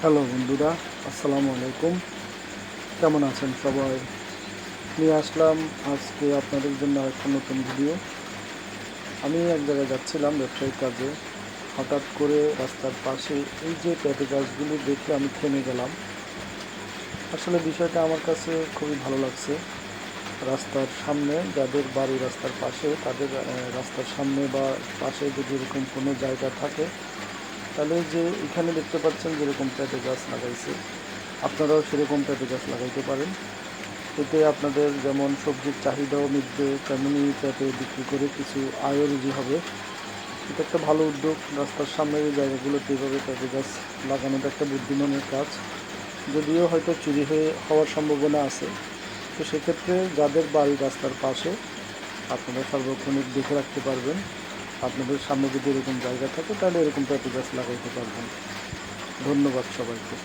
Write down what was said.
Hello বন্ধুরা, আসসালামু আলাইকুম। কেমন আছেন সবাই? নিয়ে আসলাম আজকে আপনাদের জন্য একটা নতুন ভিডিও আমি এক জায়গায় যাচ্ছিলাম ব্যবসায়িক কাজে। হঠাৎ করে রাস্তার পাশে এই যে পেঁপে গাছগুলো দেখে আমি থেমে গেলাম। আসলে বিষয়টা আমার কাছে খুবই ভালো লাগছে। রাস্তার সামনে, যাদের বাড়ি রাস্তার পাশে, তাদের রাস্তার সামনে বা পাশে যদি এরকম কোনো জায়গা থাকে তাহলে যে এখানে দেখতে পাচ্ছেন যেরকম পেঁপে গাছ লাগাইছে, আপনারাও সেরকম পেঁপে গাছ লাগাইতে পারেন। এতে আপনাদের যেমন সবজির চাহিদাও মিটবে তেমনই পেঁপে বিক্রি করে কিছু আয়ও রুজি হবে। এটা একটা ভালো উদ্যোগ, রাস্তার সামনের জায়গাগুলোতে এইভাবে পেঁপে গাছ লাগানোটা একটা বুদ্ধিমানের কাজ। যদিও হয়তো চুরি হয়ে হওয়ার সম্ভাবনা আছে, তো সেক্ষেত্রে যাদের বাড়ি রাস্তার পাশে, আপনারা সার্বক্ষণিক দেখে রাখতে পারবেন। আপনাদের সামনে যদি এরকম জায়গা থাকে তাহলে এরকম পেঁপে গাছ লাগাইতে পারবেন। ধন্যবাদ সবাইকে।